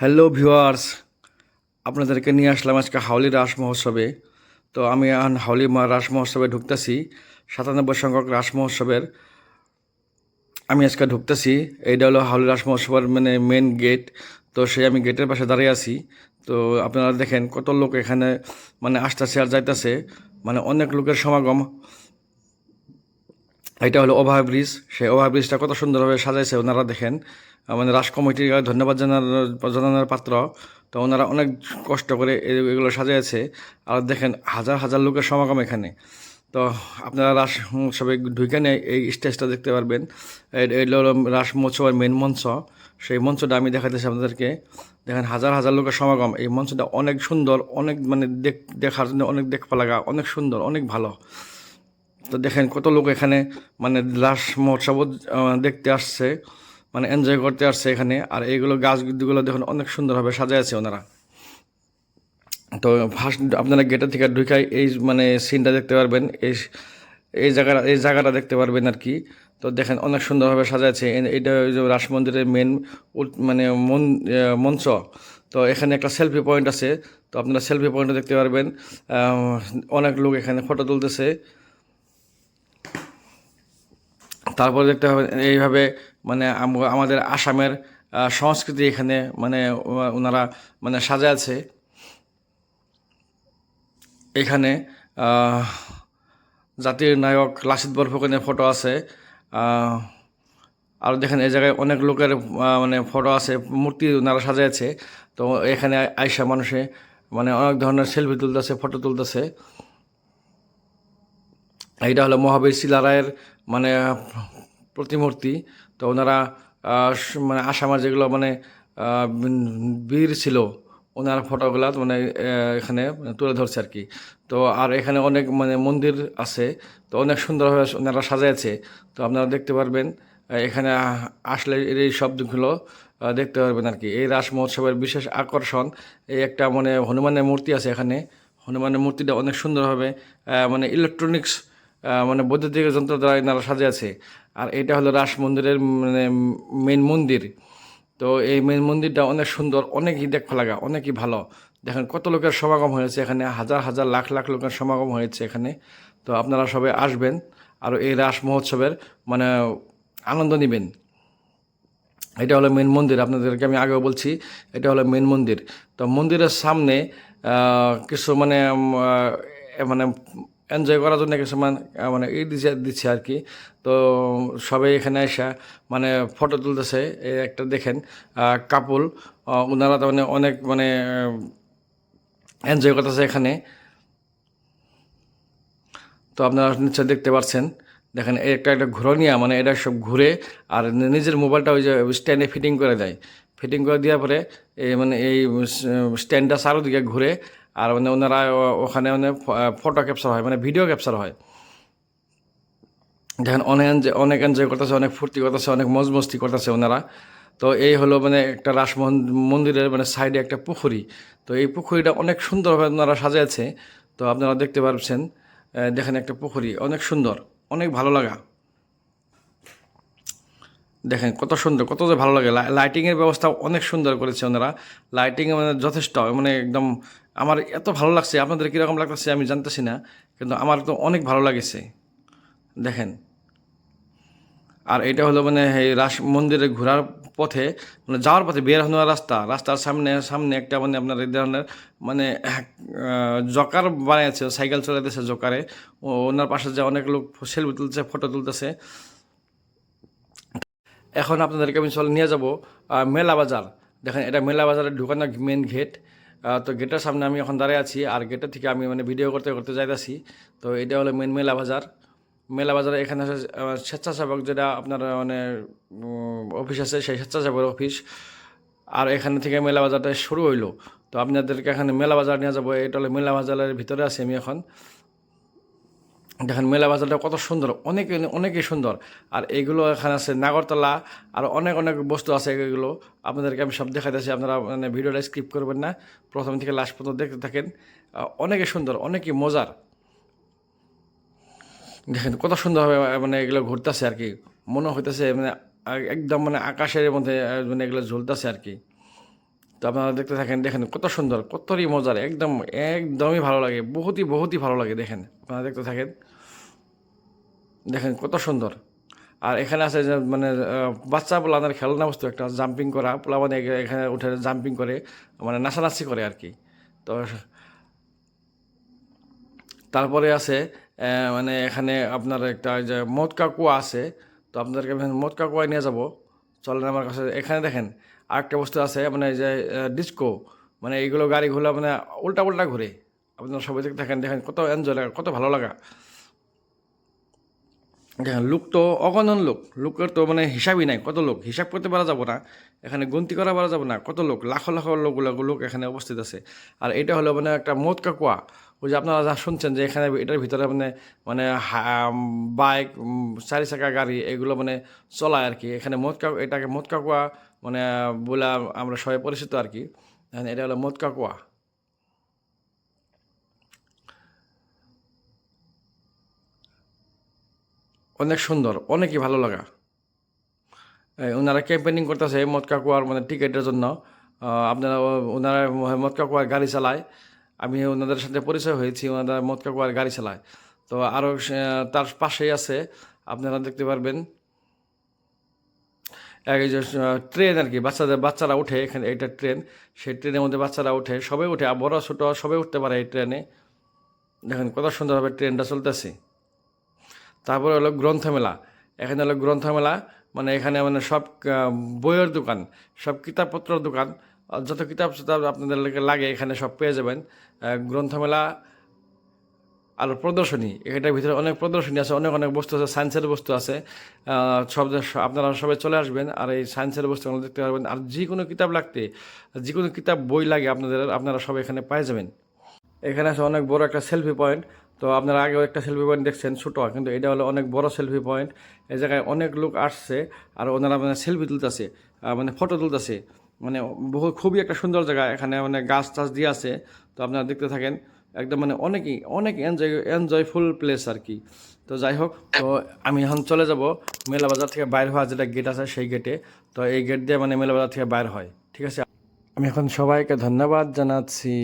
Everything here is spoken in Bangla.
হ্যালো ভিউয়ার্স আপনাদেরকে নিয়ে আসলাম আজকে হাউলি রাস মহোৎসবে। তো আমি এখন হাউলি রাস মহোৎসবে ঢুকতেছি। সাতানব্বই সংখ্যক রাস মহোৎসবের আমি আজকে ঢুকতেছি। এইটা হলো হাউলি রাস মহোৎসবের মানে মেন গেট তো সেই আমি গেটের পাশে দাঁড়িয়ে আছি। তো আপনারা দেখেন কত লোক এখানে মানে আসতেছে আর যাইতেছে। মানে অনেক লোকের সমাগম। এটা হলো ওভার ব্রিজ সেই ওভার ব্রিজটা কত সুন্দরভাবে সাজাইছে, ওনারা দেখেন। মানে রাস কমিটির ধন্যবাদ জানানোর জানানোর পাত্র। তো ওনারা অনেক কষ্ট করে এগুলো সাজিয়েছে। আর দেখেন, হাজার হাজার লোকের সমাগম এখানে। তো আপনারা রাস উৎসবে ঢুকে এই স্টেজটা দেখতে পারবেন। রাস মহোৎসবের মেন মঞ্চ। সেই মঞ্চটা আমি দেখাতেছি আপনাদেরকে। দেখেন, হাজার হাজার লোকের সমাগম। এই মঞ্চটা অনেক সুন্দর, অনেক মানে দেখ, দেখার জন্য অনেক দেখতে লাগা, অনেক সুন্দর, অনেক ভালো। তো দেখেন, কত লোক এখানে মানে রাস মহোৎসব দেখতে আসছে। মানে এনজয় করতে আসছে এখানে। আর এইগুলো গাছগুলো দেখুন অনেক সুন্দরভাবে সাজাইছে ওনারা। তো ফার্স্ট আপনারা গেটের থেকে ঢুকাই এই মানে সিনটা দেখতে পারবেন। এই এই জায়গাটা এই জায়গাটা দেখতে পারবেন আর কি। তো দেখেন অনেক সুন্দরভাবে সাজাচ্ছে এ- এইটা ওই যে রাস মন্দিরের মেন মানে মন মঞ্চ। তো এখানে একটা সেলফি পয়েন্ট আছে। তো আপনারা সেলফি পয়েন্টে দেখতে পারবেন। অনেক লোক এখানে ফটো তুলতেছে। তারপরে দেখতে হবে এইভাবে মানে আমাদের আসামের সংস্কৃতি এখানে মানে ওনারা মানে সাজা আছে। এখানে জাতির নায়ক লাসিত বরফুকনের ফটো আছে। আর দেখেন এই জায়গায় অনেক লোকের মানে ফটো আছে, মূর্তি ওনারা সাজাইছে। তো এখানে আইসা মানুষে মানে অনেক ধরনের সেলফি তুলতেছে ফটো তুলতেছে। এইটা হলো মহাবীর শিলারায়ের মানে প্রতিমূর্তি। তো ওনারা মানে আসামের যেগুলো মানে বীর- ছিল, ওনার ফটোগুলা মানে এখানে তুলে ধরছে আর কি। তো আর এখানে অনেক মানে মন্দির আছে, তো অনেক সুন্দরভাবে ওনারা সাজাইছে। তো আপনারা দেখতে পারবেন এখানে আসলে এই শব্দগুলো দেখতে পারবেন আর কি। এই রাস মহোৎসবের বিশেষ আকর্ষণ, এই একটা মানে হনুমানের মূর্তি আছে এখানে। হনুমানের মূর্তিটা অনেক সুন্দরভাবে মানে ইলেকট্রনিক্স মানে বৈদ্যুতিক যন্ত্র দ্বারা এনারা সাজে আছে। আর এটা হলো রাস মন্দিরের মানে মেন মন্দির। তো এই মেন মন্দিরটা অনেক সুন্দর, অনেকই দেখা লাগা, অনেকই ভালো। দেখেন কত লোকের সমাগম হয়েছে এখানে, হাজার হাজার, লাখ লাখ লোকের সমাগম হয়েছে এখানে। তো আপনারা সবাই আসবেন আর এই রাস মহোৎসবের মানে আনন্দ নেবেন। এটা হলো মেন মন্দির, আপনাদেরকে আমি আগেও বলছি, এটা হলো মেন মন্দির। তো মন্দিরের সামনে কিছু মানে মানে এনজয় করার জন্য কিছু মানে মানে ই দিচ্ছে দিচ্ছে আর কি। তো, সবাই এখানে এসে মানে ফটো তুলতেছে, এই একটা দেখেন কাপুল ওনারা তো মানে অনেক মানে এনজয় করতেছে এখানে। তো আপনারা নিশ্চয় দেখতে পাচ্ছেন দেখেন, এই একটা একটা ঘুরনিয়া মানে এটা সব ঘুরে, আর নিজের মোবাইলটা ওই যে স্ট্যান্ডে ফিটিং করে দেয়। ফিটিং করে দেওয়ার পরে, এই মানে এই স্ট্যান্ডটা চারোদিকে ঘুরে আর মানে ওনারা ওখানে মানে ফটো ক্যাপচার হয় মানে ভিডিও ক্যাপচার হয়। দেখেন অনেক অনেক এনজয় করতেছে অনেক ফুর্তি করতেছে অনেক মজ মস্তি করতেছে ওনারা। তো এই হলো মানে একটা রাস মন- মন্দিরের মানে সাইডে একটা পুকুরি তো এই পুকুরিটা অনেক সুন্দরভাবে ওনারা সাজিয়েছে তো আপনারা দেখতে পাচ্ছেন আহ, দেখেন একটা পুকুরি অনেক সুন্দর অনেক ভালো লাগা। দেখেন কত সুন্দর কত যে ভালো লাগে। লাই- লাইটিংয়ের ব্যবস্থা অনেক সুন্দর করেছে ওনারা। লাইটিং মানে যথেষ্ট মানে একদম আমার এত ভালো লাগছে, আপনাদের কীরকম লাগতেছে আমি জানতেছি না, কিন্তু আমার তো অনেক ভালো লাগেছে। দেখেন। আর এটা হলো মানে এই রাস মন্দিরে ঘোরার পথে মানে যাওয়ার পথে বের হওয়ার রাস্তা, রাস্তার সামনে সামনে একটা মানে আপনার এই ধরনের মানে জকার বানিয়েছে সাইকেল চলাইতেছে জকারে। ওনার পাশে যে অনেক লোক সেলফি তুলছে ফটো তুলতেছে। এখন আপনাদেরকে আমি চলে নিয়ে যাব মেলা বাজার। দেখেন, এটা মেলা বাজারের ঢুকানোর মেন গেট তো গেটের সামনে আমি এখন দাঁড়িয়ে আছি, আর গেটের থেকে আমি মানে ভিডিও করতে করতে যাইতেছি। তো এটা হলো মেন মেলা বাজার। মেলা বাজারে এখানে আছে স্বেচ্ছাসেবক যেটা আপনার মানে অফিস আছে, সেই স্বেচ্ছাসেবক অফিস আর এখানে থেকে মেলা বাজারটা শুরু হইল। তো আপনাদেরকে এখানে মেলা বাজার নিয়ে যাব, এটা হলো মেলা বাজারের ভিতরে আছি আমি এখন। দেখেন মেলা বাজারটা কত সুন্দর, অনেক, অনেকই সুন্দর। আর এগুলো এখানে আছে নাগরতলা, আর অনেক অনেক বস্তু আছে এগুলো। আপনাদেরকে আমি সব দেখাইতেছি, আপনারা মানে ভিডিওটা স্কিপ করবেন না। প্রথম থেকে লাস্ট পর্যন্ত দেখতে থাকেন। অনেকই সুন্দর, অনেকই মজার। দেখেন কত সুন্দরভাবে মানে এগুলো ঘুরতেছে আর কি। মনে হইতেছে মানে একদম মানে আকাশের মধ্যে মানে এগুলো ঝুলতেছে আর কি। তো আপনারা দেখতে থাকেন, দেখেন কত সুন্দর, কতই মজার, একদম, একদমই ভালো লাগে, বহুতই বহুতই ভালো লাগে দেখেন, আপনারা দেখতে থাকেন। দেখেন কত সুন্দর। আর এখানে আছে যে মানে বাচ্চা পোলাদের খেলনা বস্তু একটা, জাম্পিং করা পোলা মানে এখানে উঠে জাম্পিং করে মানে নাচানাচি করে আর কি। তো তারপরে আছে মানে এখানে আপনার একটা যে মদকা কুয়া আছে, তো আপনাদেরকে মদকা কুয়ায় নিয়ে যাব। চলেন আমার কাছে। এখানে দেখেন আরেকটা বস্তু আছে মানে যে ডিস্কো মানে এইগুলো গাড়িগুলো মানে উল্টা উল্টা ঘুরে। আপনারা সবাই দেখেন দেখেন কত এনজয় লাগা, কত ভালো লাগা। দেখেন, লোক তো অগণন লোক। লোকের তো মানে হিসাবই নাই, কত লোক? হিসাব করতে পারা যাব না। এখানে গন্তি করা পারা যাব না, কত লোক? লাখো লাখো লোক লোক এখানে উপস্থিত আছে। আর এটা হলো মানে একটা মদ কাকুয়া। ওই যে আপনারা যা শুনছেন যে এখানে এটার ভিতরে মানে মানে বাইক চারি চাকা গাড়ি এগুলো মানে চলায় আর কি এখানে মদ কাকু এটাকে মদ কাকুয়া মানে বলে আমরা সবাই পরিচিত আর কি এটা হলো মদ কাকুয়া। অনেক সুন্দর, অনেকই ভালো লাগা। ওনারা ক্যাম্পেনিং করতেছে মদ কাকুয়ার মানে টিকিটের জন্য। আপনারা ওনারা মদ কাকুয়ার গাড়ি চালায়। আমি ওনাদের সাথে পরিচয় হয়েছি, ওনারা মদ কাকুয়ার গাড়ি চালায়। তো আরও তার পাশেই আছে, আপনারা দেখতে পারবেন। এক ট্রেন আর কি, বাচ্চাদের, বাচ্চারা উঠে এখানে এটা ট্রেন সেই ট্রেনের মধ্যে বাচ্চারা উঠে সবাই উঠে, আর বড়, ছোটো সবাই উঠতে পারে এই ট্রেনে দেখেন কত সুন্দরভাবে ট্রেনটা চলতেছে। তারপরে হলো গ্রন্থমেলা, এখানে হলো গ্রন্থমেলা মানে এখানে মানে সব বইয়ের দোকান, সব কিতাবপত্রের দোকান যত কিতাব চিতাব আপনাদের লাগে এখানে সব পেয়ে যাবেন। গ্রন্থমেলা আর প্রদর্শনী, এটার ভিতরে অনেক প্রদর্শনী আছে, অনেক অনেক বস্তু আছে সায়েন্সের বস্তু আছে। সব আপনারা সবাই চলে আসবেন আর এই সায়েন্সের বস্তুগুলো দেখতে পারবেন। আর যে কোনো কিতাব লাগতে যে কোনো কিতাব বই লাগে আপনাদের, আপনারা সব এখানে পেয়ে যাবেন। এখানে আছে অনেক বড় একটা সেলফি পয়েন্ট তো আপনারা আগেও একটা সেলফি পয়েন্ট দেখছেন, ছোটো, কিন্তু এটা হলো অনেক বড় সেলফি পয়েন্ট এই জায়গায় অনেক লোক আসছে আর ওনারা মানে সেলফি তুলতেছে মানে ফটো তুলতেছে। মানে বহু খুবই একটা সুন্দর জায়গা। এখানে মানে গাছ টাছ দিয়ে আছে। তো আপনারা দেখতে থাকেন, একদম মানে অনেকই অনেক এনজয় এনজয়ফুল প্লেস আর কি তো যাই হোক, তো আমি এখন চলে যাব মেলা বাজার থেকে বাইর হওয়া যেটা গেট আছে সেই গেটে তো এই গেট দিয়ে মানে মেলা বাজার থেকে বাইর হয়, ঠিক আছে? আমি এখন সবাইকে ধন্যবাদ জানাচ্ছি।